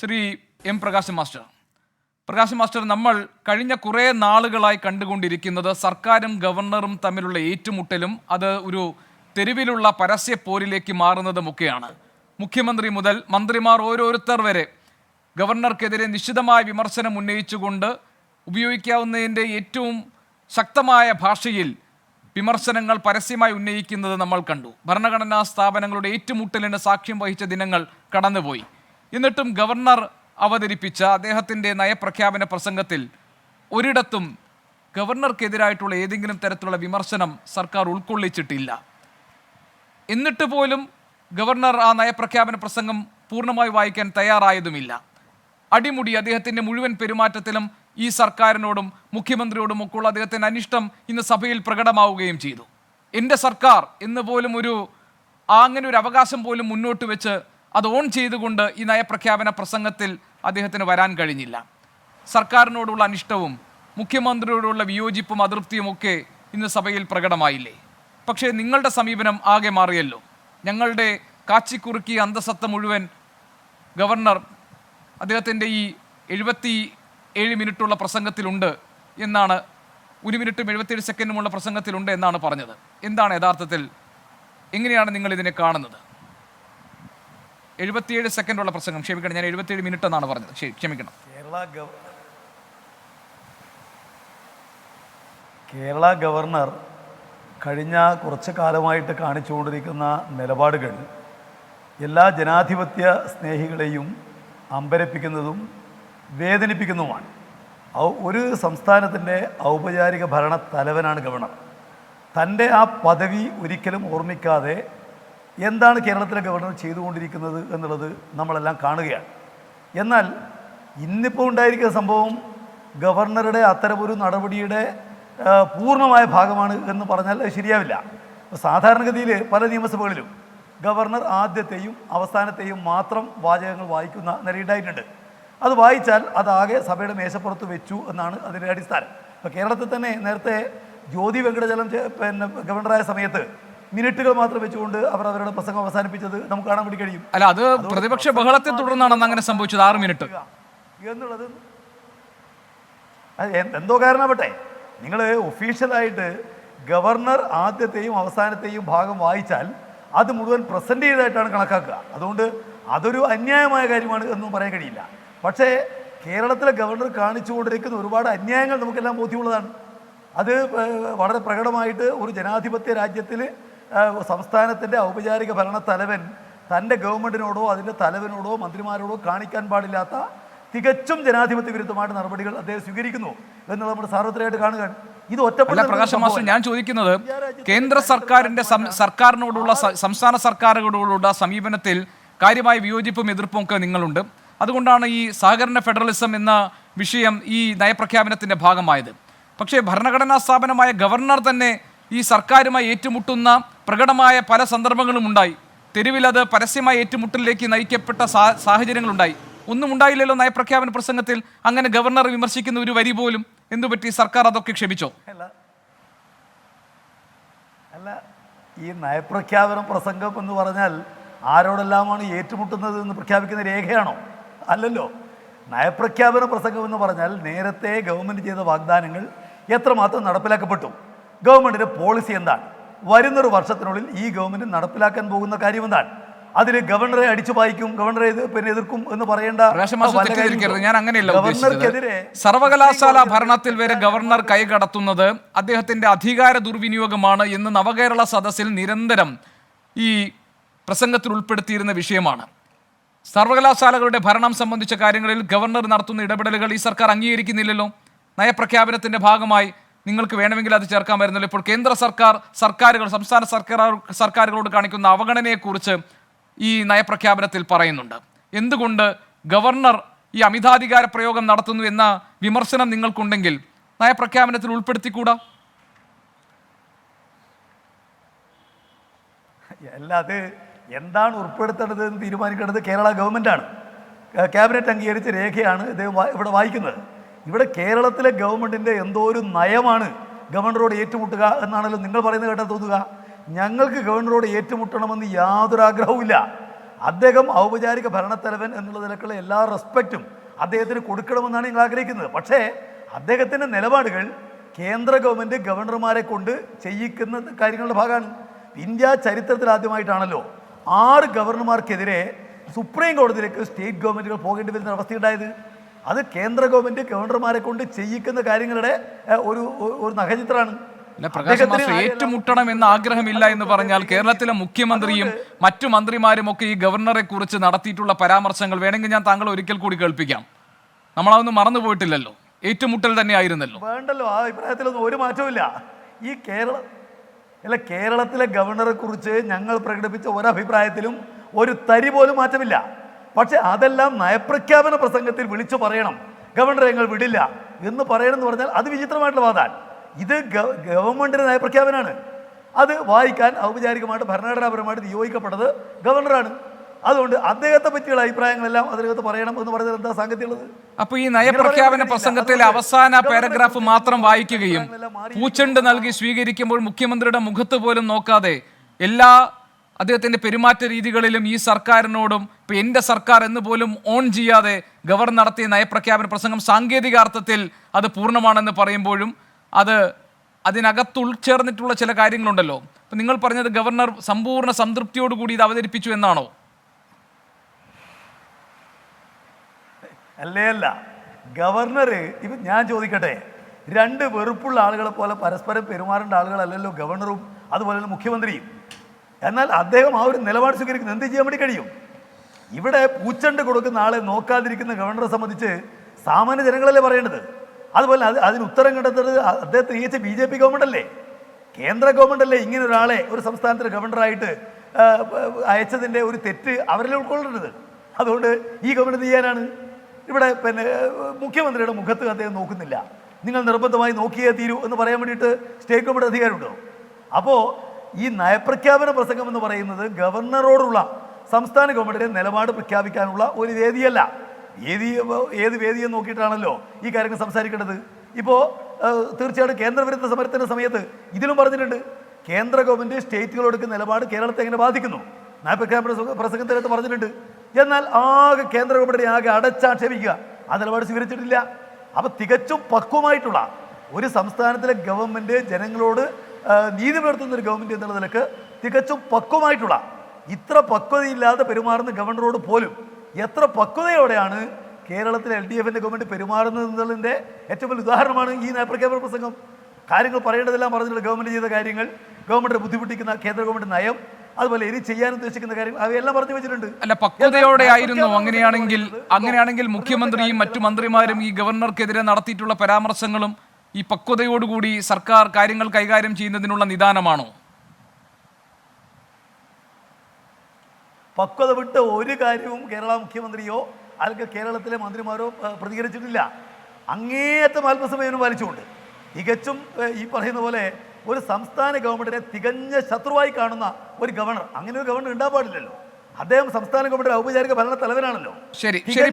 Shri M Prakash master. Prakash master നമ്മൾ കഴിഞ്ഞ കുറേ നാളുകളായി കണ്ടുകൊണ്ടിരിക്കുന്നത് സർക്കാരും ഗവർണറും തമ്മിലുള്ള ഏറ്റുമുട്ടലും അത് ഒരു തെരുവിലുള്ള പരസ്യ പോരിലേക്ക് മാറുന്നതുമൊക്കെയാണ്. മുഖ്യമന്ത്രി മുതൽ മന്ത്രിമാർ ഓരോരുത്തർ വരെ ഗവർണർക്കെതിരെ നിശിതമായ വിമർശനം ഉന്നയിച്ചുകൊണ്ട് ഉപയോഗിക്കാവുന്നതിന്റെ ഏറ്റവും ശക്തമായ ഭാഷയിൽ വിമർശനങ്ങൾ പരസ്യമായി ഉന്നയിക്കുന്നത് നമ്മൾ കണ്ടു. ഭരണഘടനാ സ്ഥാപനങ്ങളുടെ ഏറ്റുമുട്ടലിന് സാക്ഷ്യം വഹിച്ച ദിനങ്ങൾ കടന്നുപോയി. എന്നിട്ടും ഗവർണർ അവതരിപ്പിച്ച അദ്ദേഹത്തിന്റെ നയപ്രഖ്യാപന പ്രസംഗത്തിൽ ഒരിടത്തും ഗവർണർക്കെതിരായിട്ടുള്ള ഏതെങ്കിലും തരത്തിലുള്ള വിമർശനം സർക്കാർ ഉൾക്കൊള്ളിച്ചിട്ടില്ല. എന്നിട്ട് പോലും ഗവർണർ ആ നയപ്രഖ്യാപന പ്രസംഗം പൂർണമായി വായിക്കാൻ തയ്യാറായതുമില്ല. അടിമുടി അദ്ദേഹത്തിന്റെ മുഴുവൻ പെരുമാറ്റത്തിലും ഈ സർക്കാരിനോടും മുഖ്യമന്ത്രിയോടും ഒക്കെയുള്ള അദ്ദേഹത്തിന്റെ അനിഷ്ടം ഇന്ന് സഭയിൽ പ്രകടമാവുകയും ചെയ്തു. എന്റെ സർക്കാർ എന്ന് പോലും ഒരു അങ്ങനെ ഒരു അവകാശം പോലും മുന്നോട്ട് വെച്ച് അത് ഓൺ ചെയ്തുകൊണ്ട് ഈ നയപ്രഖ്യാപന പ്രസംഗത്തിൽ അദ്ദേഹത്തിന് വരാൻ കഴിഞ്ഞില്ല. സർക്കാരിനോടുള്ള അനിഷ്ടവും മുഖ്യമന്ത്രിയോടുള്ള വിയോജിപ്പും അതൃപ്തിയും ഒക്കെ ഇന്ന് സഭയിൽ പ്രകടമായില്ലേ? പക്ഷേ നിങ്ങളുടെ സമീപനം ആകെ മാറിയല്ലോ. ഞങ്ങളുടെ കാച്ചിക്കുറുക്കി അന്തസത്ത മുഴുവൻ ഗവർണർ അദ്ദേഹത്തിന്റെ ഈ എഴുപത്തി ഏഴ് മിനിറ്റുള്ള പ്രസംഗത്തിലുണ്ട് എന്നാണ് ഒരു മിനിറ്റും എഴുപത്തിയേഴ് സെക്കൻഡുമുള്ള പ്രസംഗത്തിലുണ്ട് എന്നാണ് പറഞ്ഞത്. എന്താണ് യഥാർത്ഥത്തിൽ? എങ്ങനെയാണ് നിങ്ങൾ ഇതിനെ കാണുന്നത്? എഴുപത്തിയേഴ് സെക്കൻഡുള്ള പ്രസംഗം. ക്ഷമിക്കണം ഞാൻ എഴുപത്തിയേഴ് മിനിറ്റ് എന്നാണ് പറഞ്ഞത്. ശരി ക്ഷമിക്കണം. കേരള കേരള ഗവർണർ കഴിഞ്ഞ കുറച്ച് കാലമായിട്ട് കാണിച്ചുകൊണ്ടിരിക്കുന്ന നിലപാടുകൾ എല്ലാ ജനാധിപത്യ സ്നേഹികളെയും അമ്പരപ്പിക്കുന്നതും വേദനിപ്പിക്കുന്നതുമാണ്. ഒരു സംസ്ഥാനത്തിന്റെ ഔപചാരിക ഭരണ തലവനാണ് ഗവർണർ. തന്റെ ആ പദവി ഒരിക്കലും ഓർമ്മിക്കാതെ എന്താണ് കേരളത്തിലെ ഗവർണർ ചെയ്തുകൊണ്ടിരിക്കുന്നത് എന്നുള്ളത് നമ്മളെല്ലാം കാണുകയാണ്. എന്നാൽ ഇന്നിപ്പോൾ ഉണ്ടായിരിക്കുന്ന സംഭവം ഗവർണറുടെ അത്തരമൊരു നടപടിയുടെ പൂർണമായ ഭാഗമാണ് എന്ന് പറഞ്ഞാൽ അത് ശരിയാവില്ല. സാധാരണഗതിയിൽ പല നിയമസഭകളിലും ഗവർണർ ആദ്യത്തെയും അവസാനത്തെയും മാത്രം വാചകങ്ങൾ വായിക്കുന്ന നിലയുണ്ടായിട്ടുണ്ട് അത് വായിച്ചാൽ അതാകെ സഭയുടെ മേശപ്പുറത്ത് വെച്ചു എന്നാണ് അതിന്റെ അടിസ്ഥാനം. ഇപ്പോൾ കേരളത്തിൽ തന്നെ നേരത്തെ ജ്യോതി വെങ്കടചലം പിന്നെ ഗവർണറായ സമയത്ത് മിനിറ്റുകൾ മാത്രം വെച്ചുകൊണ്ട് അവർ അവരുടെ പ്രസംഗം അവസാനിപ്പിച്ചത് നമുക്ക് കാണാൻ വേണ്ടി കഴിയും. അല്ല അത് പ്രതിപക്ഷ ബഹളത്തെ തുടർന്നാണെന്ന് അങ്ങനെ സംഭവിച്ചത് ആറ് മിനിറ്റ് എന്നുള്ളത് എന്തോ കാരണമാവട്ടെ. നിങ്ങൾ ഒഫീഷ്യലായിട്ട് ഗവർണർ ആദ്യത്തെയും അവസാനത്തെയും ഭാഗം വായിച്ചാൽ അത് മുഴുവൻ പ്രസന്റ് ചെയ്തതായിട്ടാണ് കണക്കാക്കുക. അതുകൊണ്ട് അതൊരു അന്യായമായ കാര്യമാണ് എന്നും പറയാൻ കഴിയില്ല. പക്ഷേ കേരളത്തിലെ ഗവർണർ കാണിച്ചുകൊണ്ടിരിക്കുന്ന ഒരുപാട് അന്യായങ്ങൾ നമുക്കെല്ലാം ബോധ്യമുള്ളതാണ്. അത് വളരെ പ്രകടമായിട്ട് ഒരു ജനാധിപത്യ രാജ്യത്തിൽ സംസ്ഥാനത്തിന്റെ ഔപചാരിക ഭരണ തലവൻ തന്റെ ഗവൺമെന്റിനോടോ അതിന്റെ തലവനോടോ മന്ത്രിമാരോടോ കാണിക്കാൻ പാടില്ലാത്ത തികച്ചും ജനാധിപത്യ വിരുദ്ധമായിട്ട് നടപടികൾ അദ്ദേഹം സ്വീകരിക്കുന്നു എന്നുള്ളത് നമ്മൾ സാർവത്രികമായിട്ട് കാണുകയാണ്. ഇത് ഒറ്റപ്പെട്ട പ്രകാശ് മാസ്റ്റർ ഞാൻ ചോദിക്കുന്നത് കേന്ദ്ര സർക്കാരിന്റെ സർക്കാരിനോടുള്ള സംസ്ഥാന സർക്കാരുകളോടുള്ള സമീപനത്തിൽ കാര്യമായ വിയോജിപ്പും എതിർപ്പും ഒക്കെ നിങ്ങളുണ്ട്. അതുകൊണ്ടാണ് ഈ സഹകരണ ഫെഡറലിസം എന്ന വിഷയം ഈ നയപ്രഖ്യാപനത്തിന്റെ ഭാഗമായത്. പക്ഷേ ഭരണഘടനാ സ്ഥാപനമായ ഗവർണർ തന്നെ ഈ സർക്കാരുമായി ഏറ്റുമുട്ടുന്ന പ്രകടമായ പല സന്ദർഭങ്ങളും ഉണ്ടായി. തെരുവിലത് പരസ്യമായ ഏറ്റുമുട്ടലിലേക്ക് നയിക്കപ്പെട്ട സാഹചര്യങ്ങളുണ്ടായി. ഒന്നും ഉണ്ടായില്ലല്ലോ നയപ്രഖ്യാപന പ്രസംഗത്തിൽ. അങ്ങനെ ഗവർണർ വിമർശിക്കുന്ന ഒരു വരി പോലും എന്തുപറ്റി സർക്കാർ അതൊക്കെ ക്ഷമിച്ചോ? അല്ല. അല്ല ഈ നയപ്രഖ്യാപന പ്രസംഗം എന്ന് പറഞ്ഞാൽ ആരോടെല്ലാമാണ് ഏറ്റുമുട്ടുന്നത് എന്ന് പ്രഖ്യാപിക്കുന്ന രേഖയാണോ? അല്ലല്ലോ. നയപ്രഖ്യാപന പ്രസംഗം എന്ന് പറഞ്ഞാൽ നേരത്തെ ഗവൺമെന്റ് ചെയ്ത വാഗ്ദാനങ്ങൾ എത്രമാത്രം നടപ്പിലാക്കപ്പെട്ടു? ഗവൺമെന്റിന്റെ പോളിസി എന്താണ്? വരുന്നൊരു വർഷത്തിനുള്ളിൽ ഈ ഗവൺമെന്റ് നടപ്പിലാക്കാൻ പോകുന്ന കാര്യം എന്താണ് അതിൽ ഗവർണറെ അടിച്ചു വായിക്കും ഗവർണറെ പിന്നെ എതിർക്കും എന്ന് പറയേണ്ട ഞാൻ അങ്ങനെയല്ല ഗവർണർക്കെതിരെ സർവകലാശാല ഭരണത്തിൽ വരെ ഗവർണർ കൈകടത്തുന്നത് അദ്ദേഹത്തിന്റെ അധികാര ദുർവിനിയോഗമാണ് എന്ന് നവകേരള സദസ്സിൽ നിരന്തരം ഈ പ്രസംഗത്തിൽ ഉൾപ്പെടുത്തിയിരുന്ന വിഷയമാണ്. സർവകലാശാലകളുടെ ഭരണം സംബന്ധിച്ച കാര്യങ്ങളിൽ ഗവർണർ നടത്തുന്ന ഇടപെടലുകൾ ഈ സർക്കാർ അംഗീകരിക്കുന്നില്ലല്ലോ. നയപ്രഖ്യാപനത്തിന്റെ ഭാഗമായി നിങ്ങൾക്ക് വേണമെങ്കിൽ അത് ചേർക്കാൻ വരുന്നില്ല. ഇപ്പോൾ കേന്ദ്ര സർക്കാർ സർക്കാരുകൾ സംസ്ഥാന സർക്കാർ സർക്കാരുകളോട് കാണിക്കുന്ന അവഗണനയെക്കുറിച്ച് ഈ നയപ്രഖ്യാപനത്തിൽ പറയുന്നുണ്ട്. എന്തുകൊണ്ട് ഗവർണർ ഈ അമിതാധികാര പ്രയോഗം നടത്തുന്നു എന്ന വിമർശനം നിങ്ങൾക്കുണ്ടെങ്കിൽ നയപ്രഖ്യാപനത്തിൽ ഉൾപ്പെടുത്തിക്കൂടാ? അല്ല അത് എന്താണ് ഉൾപ്പെടുത്തേണ്ടത് എന്ന് തീരുമാനിക്കേണ്ടത് കേരള ഗവൺമെന്റാണ് ക്യാബിനറ്റ് അംഗീകരിച്ച രേഖയാണ് ഇത് ഇവിടെ വായിക്കുന്നത്. ഇവിടെ കേരളത്തിലെ ഗവൺമെന്റിന്റെ എന്തോ ഒരു നയമാണ് ഗവർണറോട് ഏറ്റുമുട്ടുക എന്നാണല്ലോ നിങ്ങൾ പറയുന്നത് കേട്ടാൽ തോന്നുക. ഞങ്ങൾക്ക് ഗവർണറോട് ഏറ്റുമുട്ടണമെന്ന് യാതൊരു ആഗ്രഹവുമില്ല അദ്ദേഹം ഔപചാരിക ഭരണത്തലവൻ എന്നുള്ള നിലക്കുള്ള എല്ലാ റെസ്പെക്റ്റും അദ്ദേഹത്തിന് കൊടുക്കണമെന്നാണ് ഞങ്ങൾ ആഗ്രഹിക്കുന്നത്. പക്ഷേ അദ്ദേഹത്തിന്റെ നിലപാടുകൾ കേന്ദ്ര ഗവൺമെന്റ് ഗവർണർമാരെ കൊണ്ട് ചെയ്യിക്കുന്ന കാര്യങ്ങളുടെ ഭാഗമാണ്. ഇന്ത്യ ചരിത്രത്തിൽ ആദ്യമായിട്ടാണല്ലോ ആറ് ഗവർണർമാർക്കെതിരെ സുപ്രീം കോടതിയിലേക്ക് സ്റ്റേറ്റ് ഗവൺമെന്റുകൾ പോകേണ്ടി വരുന്ന അവസ്ഥയുണ്ടായത്. അത് കേന്ദ്ര ഗവൺമെന്റ് ഗവർണർമാരെ കൊണ്ട് ചെയ്യിക്കുന്ന കാര്യങ്ങളുടെ ഒരു ഒരു- നഖചിത്രമാണ്. ഏറ്റുമുട്ടണം എന്ന ആഗ്രഹമില്ല എന്ന് പറഞ്ഞാൽ കേരളത്തിലെ മുഖ്യമന്ത്രിയും മറ്റു മന്ത്രിമാരും ഒക്കെ ഈ ഗവർണറെ കുറിച്ച് നടത്തിയിട്ടുള്ള പരാമർശങ്ങൾ വേണമെങ്കിൽ ഞാൻ താങ്കൾ ഒരിക്കൽ കൂടി കേൾപ്പിക്കാം. നമ്മളതൊന്നും മറന്നു പോയിട്ടില്ലല്ലോ. ഏറ്റുമുട്ടൽ തന്നെ ആയിരുന്നല്ലോ. വേണ്ടല്ലോ ആ അഭിപ്രായത്തിലൊന്നും ഒരു മാറ്റവും ഈ കേരള അല്ല കേരളത്തിലെ ഗവർണറെ കുറിച്ച് ഞങ്ങൾ പ്രകടിപ്പിച്ച ഒരഭിപ്രായത്തിലും ഒരു തരി പോലും മാറ്റമില്ല. പക്ഷെ അതെല്ലാം നയപ്രഖ്യാപന പ്രസംഗത്തിൽ വിളിച്ചു പറയണം. ഗവർണറെ ഞങ്ങൾ വിടില്ല എന്ന് പറയണം എന്ന് പറഞ്ഞാൽ അത് വിചിത്രമായിട്ടുള്ള വാദാൻ ഇത് ഗവ- ഗവൺമെന്റിന്റെ നയപ്രഖ്യാപനമാണ്. അത് വായിക്കാൻ ഔപചാരികമായിട്ട് ഭരണഘടനാപരമായിട്ട് നിയോഗിക്കപ്പെട്ടത് ഗവർണറാണ്. അതുകൊണ്ട് അദ്ദേഹത്തെ പറ്റിയുള്ള അഭിപ്രായങ്ങളെല്ലാം അതിനകത്ത് പറയണം എന്ന് പറഞ്ഞാൽ എന്താ സാങ്കത്യമുള്ളത്? അപ്പൊ ഈ നയപ്രഖ്യാപന പ്രസംഗത്തിലെ അവസാന പാരഗ്രാഫ് മാത്രം വായിക്കുകയും പൂച്ചണ്ട് നൽകി സ്വീകരിക്കുമ്പോൾ മുഖ്യമന്ത്രിയുടെ മുഖത്ത് പോലും നോക്കാതെ എല്ലാ അദ്ദേഹത്തിന്റെ പെരുമാറ്റ രീതികളിലും ഈ സർക്കാരിനോടും ഇപ്പം എന്റെ സർക്കാർ എന്ന് പോലും ഓൺ ചെയ്യാതെ ഗവർണർ നടത്തിയ നയപ്രഖ്യാപന പ്രസംഗം സാങ്കേതിക അർത്ഥത്തിൽ അത് പൂർണമാണെന്ന് പറയുമ്പോഴും അത് അതിനകത്ത് ഉൾച്ചേർന്നിട്ടുള്ള ചില കാര്യങ്ങളുണ്ടല്ലോ. അപ്പം നിങ്ങൾ പറഞ്ഞത് ഗവർണർ സമ്പൂർണ സംതൃപ്തിയോടുകൂടി ഇത് അവതരിപ്പിച്ചു എന്നാണോ? അല്ലേ അല്ല. ഗവർണർ ഇപ്പം ഞാൻ ചോദിക്കട്ടെ. രണ്ട് വെറുപ്പുള്ള ആളുകളെ പോലെ പരസ്പരം പെരുമാറേണ്ട ആളുകളല്ലല്ലോ ഗവർണറും അതുപോലെ തന്നെ മുഖ്യമന്ത്രിയും. എന്നാൽ അദ്ദേഹം ആ ഒരു നിലപാട് സ്വീകരിക്കുന്നത് എന്ത് ചെയ്യാൻ വേണ്ടി കഴിയും? ഇവിടെ പൂച്ചണ്ട് കൊടുക്കുന്ന ആളെ നോക്കാതിരിക്കുന്ന ഗവർണറെ സംബന്ധിച്ച് സാമാന്യ ജനങ്ങളല്ലേ പറയേണ്ടത്? അതുപോലെ അത് അതിന് ഉത്തരം കണ്ടെത്തുന്നത് അദ്ദേഹത്തെ നിയമിച്ച ബി ജെ പി ഗവൺമെന്റ് അല്ലേ? കേന്ദ്ര ഗവൺമെന്റ് അല്ലേ? ഇങ്ങനെ ഒരാളെ ഒരു സംസ്ഥാനത്തിന് ഗവർണറായിട്ട് അയച്ചതിന്റെ ഒരു തെറ്റ് അവരിൽ ഉൾക്കൊള്ളേണ്ടത് അതുകൊണ്ട് ഈ ഗവൺമെന്റ് ചെയ്യാനാണ്? ഇവിടെ പിന്നെ മുഖ്യമന്ത്രിയുടെ മുഖത്ത് അദ്ദേഹം നോക്കുന്നില്ല. നിങ്ങൾ നിർബന്ധമായി നോക്കിയേ തീരൂ എന്ന് പറയാൻ വേണ്ടിയിട്ട് സ്റ്റേറ്റ് ഗവൺമെന്റ് അധികാരമുണ്ടോ? അപ്പോൾ ഈ നയപ്രഖ്യാപന പ്രസംഗം എന്ന് പറയുന്നത് ഗവർണറോടുള്ള സംസ്ഥാന ഗവൺമെന്റിന്റെ നിലപാട് പ്രഖ്യാപിക്കാനുള്ള ഒരു വേദിയല്ല. വേദി ഏത് വേദിയെ നോക്കിയിട്ടാണല്ലോ ഈ കാര്യങ്ങൾ സംസാരിക്കേണ്ടത്? ഇപ്പോൾ തീർച്ചയായിട്ടും കേന്ദ്രവിരുദ്ധ സമരത്തിന്റെ സമയത്ത് ഇതിലും പറഞ്ഞിട്ടുണ്ട്. കേന്ദ്ര ഗവൺമെന്റ് സ്റ്റേറ്റുകളോടൊക്കെ നിലപാട് കേരളത്തെ എങ്ങനെ ബാധിക്കുന്നു? നയപ്രഖ്യാപന പ്രസംഗ- പ്രസംഗത്തിനകത്ത് പറഞ്ഞിട്ടുണ്ട്. എന്നാൽ ആകെ കേന്ദ്ര ഗവൺമെന്റിനെ ആകെ അടച്ചാക്ഷേപിക്കുക. ആ നിലപാട് സ്വീകരിച്ചിട്ടില്ല. അപ്പോൾ തികച്ചും പക്വമായിട്ടുള്ള ഒരു സംസ്ഥാനത്തിലെ ഗവൺമെന്റ് ജനങ്ങളോട് നീതി പുലർത്തുന്ന ഒരു ഗവൺമെന്റ് എന്നുള്ള നിലയ്ക്ക് തികച്ചും പക്വമായിട്ടുള്ള ഇത്ര പക്വതയില്ലാതെ പെരുമാറുന്ന ഗവർണറോട് പോലും എത്ര പക്വതയോടെയാണ് കേരളത്തിലെ എൽ ഡി എഫിന്റെ ഗവൺമെന്റ് പെരുമാറുന്നത് എന്നുള്ളതിന്റെ ഏറ്റവും വലിയ ഉദാഹരണമാണ് ഈ നയപ്രഖ്യാപന പ്രസംഗം. കാര്യങ്ങൾ പറയേണ്ടതെല്ലാം പറഞ്ഞിട്ട് ഗവൺമെന്റ് ചെയ്ത കാര്യങ്ങൾ ഗവൺമെന്റ് ബുദ്ധിമുട്ടിക്കുന്ന കേന്ദ്ര ഗവൺമെന്റ് നയം അതുപോലെ ഇനി ചെയ്യാൻ ഉദ്ദേശിക്കുന്ന കാര്യം അവയെല്ലാം പറഞ്ഞു വെച്ചിട്ടുണ്ട്. അല്ല പക്വതയോടെ ആയിരുന്നു അങ്ങനെയാണെങ്കിൽ അങ്ങനെയാണെങ്കിൽ മുഖ്യമന്ത്രിയും മറ്റു മന്ത്രിമാരും ഈ ഗവർണർക്കെതിരെ നടത്തിയിട്ടുള്ള പരാമർശങ്ങളും ഈ പക്വതയോടുകൂടി സർക്കാർ കാര്യങ്ങൾ കൈകാര്യം ചെയ്യുന്നതിനുള്ള നിദാനമാണോ? പക്വത വിട്ട് ഒരു കാര്യവും കേരള മുഖ്യമന്ത്രിയോ അല്ലെങ്കിൽ കേരളത്തിലെ മന്ത്രിമാരോ പ്രതികരിച്ചിട്ടില്ല. അങ്ങേയറ്റം ആത്മസമയം പാലിച്ചുകൊണ്ട്. തികച്ചും ഈ പറയുന്ന പോലെ ഒരു സംസ്ഥാന ഗവൺമെന്റിനെ തികഞ്ഞ ശത്രുവായി കാണുന്ന ഒരു ഗവർണർ. അങ്ങനെ ഒരു ഗവർണർ ഉണ്ടാകാൻ പാടില്ലല്ലോ അദ്ദേഹം സംസ്ഥാന ഗവൺമെന്റ് ഔപചാരിക ഭരണ തലവനാണല്ലോ. ശരി ശരി.